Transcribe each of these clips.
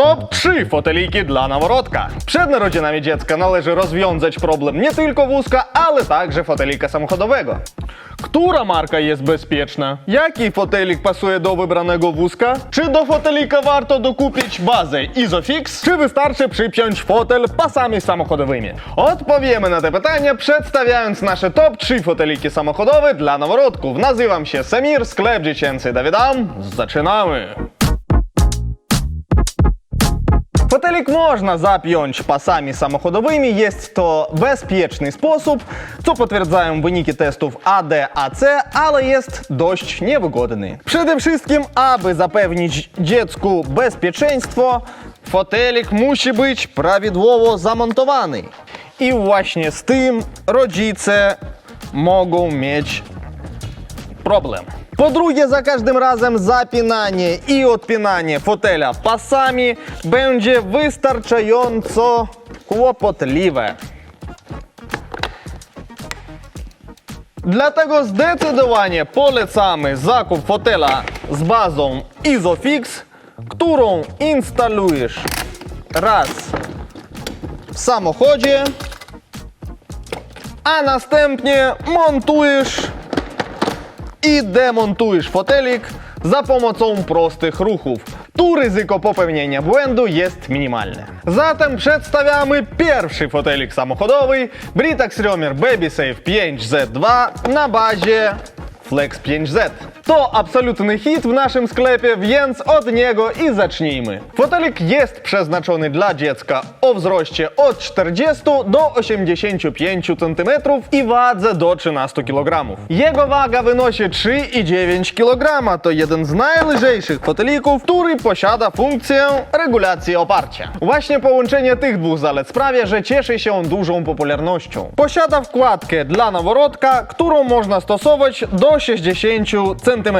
Top-3 foteliki dla noworodka. Przed narodzinami dziecka należy rozwiązać problem nie tylko wózka, ale także fotelika samochodowego. Która marka jest bezpieczna? Jaki fotelik pasuje do wybranego wózka? Czy do fotelika warto dokupić bazę Isofix? Czy wystarczy przypiąć fotel pasami samochodowymi? Odpowiemy na te pytania przedstawiając nasze top 3 foteliki samochodowe dla noworodków. Nazywam się Samir, sklep dziecięcy Dawidam. Zaczynamy! Fotelik można zapiąć pasami samochodowymi. Jest to bezpieczny sposób, co potwierdzają wyniki testów ADAC, ale jest dość niewygodny. Przede wszystkim, aby zapewnić dziecku bezpieczeństwo, fotelik musi być prawidłowo zamontowany. I właśnie z tym rodzice mogą mieć problem. Drugie, za każdym razem zapinanie i odpinanie fotela pasami będzie wystarczająco kłopotliwe. Dlatego zdecydowanie polecamy zakup fotela z bazą Isofix, którą instalujesz raz w samochodzie, a następnie montujesz i demontujesz fotelik za pomocą prostych ruchów. Tu ryzyko popełnienia błędu jest minimalne. Zatem przedstawiamy pierwszy fotelik samochodowy Britax Romer BabySafe 5Z2 na bazie Flex 5Z. To absolutny hit w naszym sklepie, więc od niego i zacznijmy. Fotelik jest przeznaczony dla dziecka o wzroście od 40 do 85 cm i wadze do 13 kg. Jego waga wynosi 3,9 kg. To jeden z najlżejszych fotelików, który posiada funkcję regulacji oparcia. Właśnie połączenie tych dwóch zalet sprawia, że cieszy się on dużą popularnością. Posiada wkładkę dla noworodka, którą można stosować do 60 cm.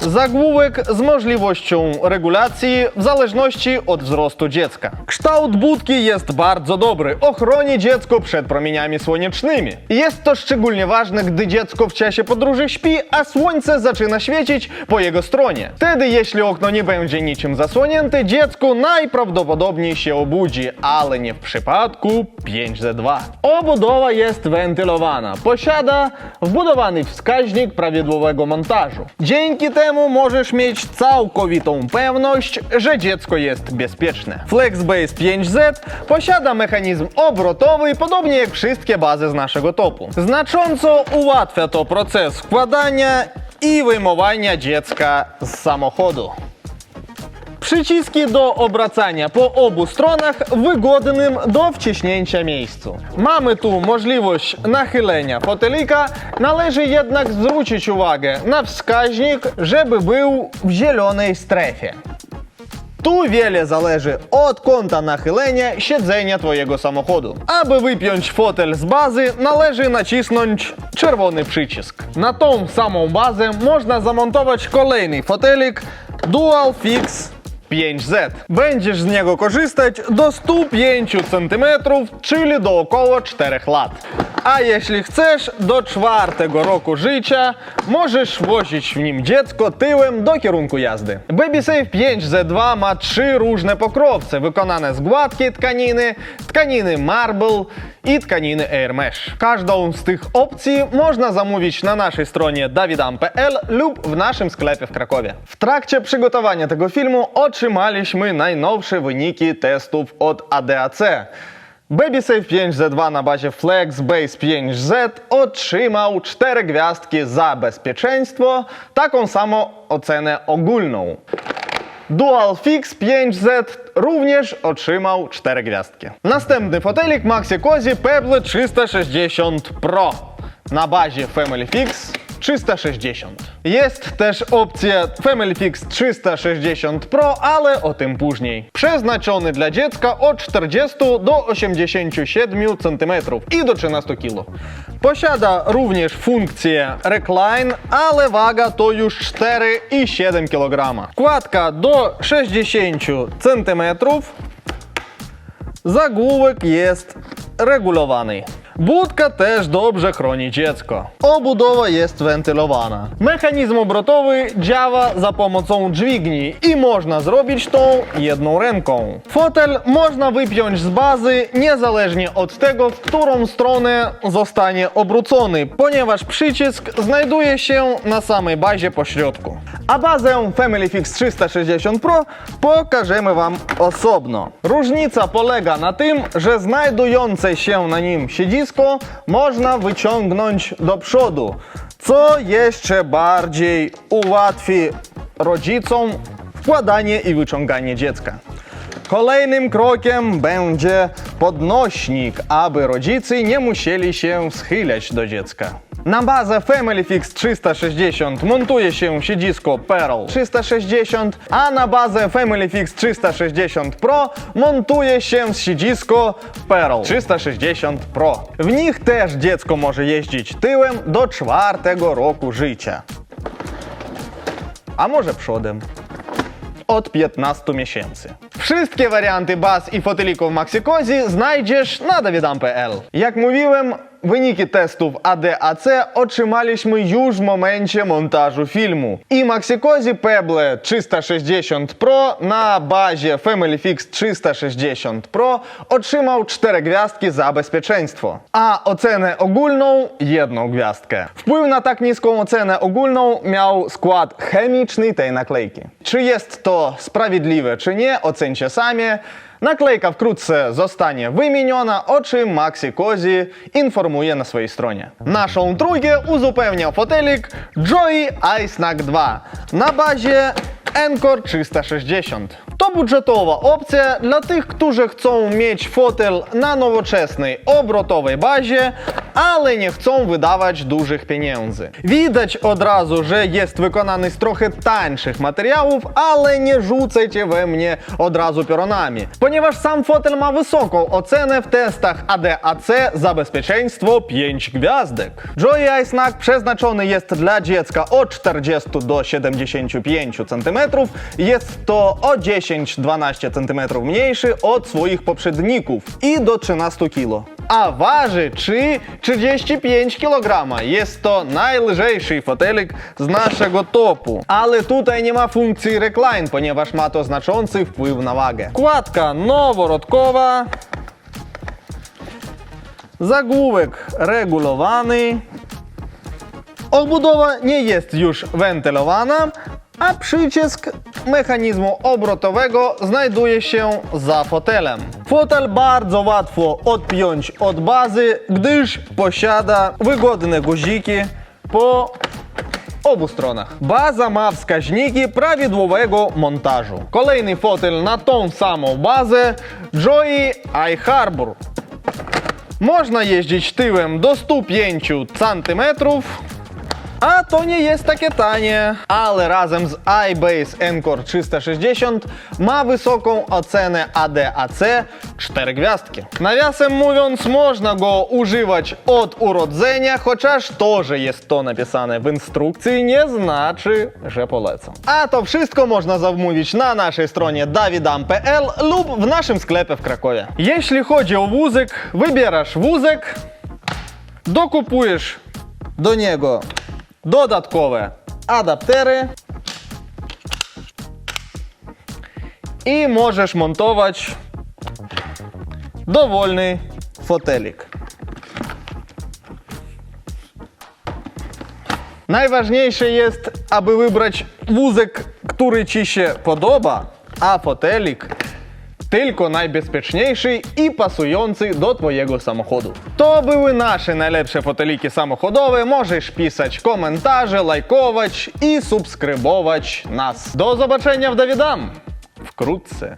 Zagłówek z możliwością regulacji w zależności od wzrostu dziecka. Kształt budki jest bardzo dobry, ochroni dziecko przed promieniami słonecznymi. Jest to szczególnie ważne, gdy dziecko w czasie podróży śpi, a słońce zaczyna świecić po jego stronie. Wtedy, jeśli okno nie będzie niczym zasłonięte, dziecko najprawdopodobniej się obudzi, ale nie w przypadku 5Z2. Obudowa jest wentylowana, posiada wbudowany wskaźnik prawidłowego montażu. Dzięki temu możesz mieć całkowitą pewność, że dziecko jest bezpieczne. FlexBase 5Z posiada mechanizm obrotowy, podobnie jak wszystkie bazy z naszego topu. Znacząco ułatwia to proces wkładania i wyjmowania dziecka z samochodu. Przyciski do obracania po obu stronach wygodnym do wciśnięcia miejscu. Mamy tu możliwość nachylenia fotelika, należy jednak zwrócić uwagę na wskaźnik, żeby był w zielonej strefie. Tu wiele zależy od kąta nachylenia siedzenia Twojego samochodu. Aby wypiąć fotel z bazy, należy nacisnąć czerwony przycisk. Na tą samą bazę można zamontować kolejny fotelik Dual Fix 5Z. Będziesz z niego korzystać do 105 cm, czyli dookoło 4 lat. A jeśli chcesz, do czwartego roku życia możesz wozić w nim dziecko tyłem do kierunku jazdy. BabySafe 5Z2 ma trzy różne pokrowce wykonane z gładkiej tkaniny, tkaniny marble i tkaniny Air Mesh. Każdą z tych opcji można zamówić na naszej stronie dawidam.pl lub w naszym sklepie w Krakowie. W trakcie przygotowania tego filmu otrzymaliśmy najnowsze wyniki testów od ADAC. BabySafe 5Z2 na bazie FlexBase 5Z otrzymał 4 gwiazdki za bezpieczeństwo, taką samą ocenę ogólną. Dual Fix 5Z również otrzymał 4 gwiazdki. Następny fotelik Maxi Cozy Pebble 360 Pro na bazie Family Fix 360. Jest też opcja Family Fix 360 Pro, ale o tym później. Przeznaczony dla dziecka od 40 do 87 cm i do 13 kg. Posiada również funkcję recline, ale waga to już 4,7 kg. Kładka do 60 cm Zagłówek jest regulowany. Budka też dobrze chroni dziecko. Obudowa jest wentylowana. Mechanizm obrotowy działa za pomocą dźwigni i można zrobić to jedną ręką. Fotel można wypiąć z bazy niezależnie od tego, w którą stronę zostanie obrócony, ponieważ przycisk znajduje się na samej bazie pośrodku. A bazę Family Fix 360 Pro pokażemy Wam osobno. Różnica polega na tym, że znajdujące się na nim siedzisko można wyciągnąć do przodu, co jeszcze bardziej ułatwi rodzicom wkładanie i wyciąganie dziecka. Kolejnym krokiem będzie podnośnik, aby rodzice nie musieli się schylać do dziecka. Na bazę Family Fix 360 montuje się siedzisko Pearl 360, a na bazę Family Fix 360 Pro montuje się siedzisko Pearl 360 Pro. W nich też dziecko może jeździć tyłem do czwartego roku życia. A może przodem od 15 miesięcy. Wszystkie warianty baz i fotelików Maxikozi znajdziesz na dawidam.pl. Jak mówiłem, wyniki testów ADAC otrzymaliśmy już w momencie montażu filmu. I Maxikozi Pebble 360 Pro na bazie Family Fix 360 Pro otrzymał 4 gwiazdki za bezpieczeństwo, a ocenę ogólną jedną gwiazdkę. Wpływ na tak niską ocenę ogólną miał skład chemiczny tej naklejki. Czy jest to sprawiedliwe, czy nie, ocencie sami. Naklejka wkrótce zostanie wymieniona, o czym Maxi Kozi informuje na swojej stronie. Naszą trójkę uzupełnia fotelik Joy iSnack 2 na bazie Encore 360. To budżetowa opcja dla tych, którzy chcą mieć fotel na nowoczesnej, obrotowej bazie, ale nie chcą wydawać dużych pieniędzy. Widać od razu, że jest wykonany z trochę tańszych materiałów, ale nie rzucajcie we mnie od razu pionami, ponieważ sam fotel ma wysoką ocenę w testach ADAC za bezpieczeństwo 5 gwiazdek. Joy iSnack przeznaczony jest dla dziecka od 40 do 75 cm, jest to o 10-12 cm mniejszy od swoich poprzedników i do 13 kg. A waży 3,35 kg. Jest to najlżejszy fotelik z naszego topu. Ale tutaj nie ma funkcji recline, ponieważ ma to znaczący wpływ na wagę. Kładka noworodkowa. Zagłówek regulowany. Obudowa nie jest już wentylowana, a przycisk mechanizmu obrotowego znajduje się za fotelem. Fotel bardzo łatwo odpiąć od bazy, gdyż posiada wygodne guziki po obu stronach. Baza ma wskaźniki prawidłowego montażu. Kolejny fotel na tą samą bazę Joy iHarbor. Można jeździć tyłem do 105 cm, a to nie jest takie tanie, ale razem z iBase Encore 360 ma wysoką ocenę ADAC 4 gwiazdki. Nawiasem mówiąc, można go używać od urodzenia, chociaż to, że jest to napisane w instrukcji, nie znaczy, że polecam. A to wszystko można zamówić na naszej stronie dawidam.pl lub w naszym sklepie w Krakowie. Jeśli chodzi o wózek, wybierasz wózek, dokupujesz do niego dodatkowe adaptery i możesz montować dowolny fotelik. Najważniejsze jest, aby wybrać wózek, który Ci się podoba, a fotelik do Twojego samochodu. To były nasze najlepsze foteliki samochodowe. Możesz pisać komentarze, lajkować i subskrybować nas. Do zobaczenia w Dawidam wkrótce.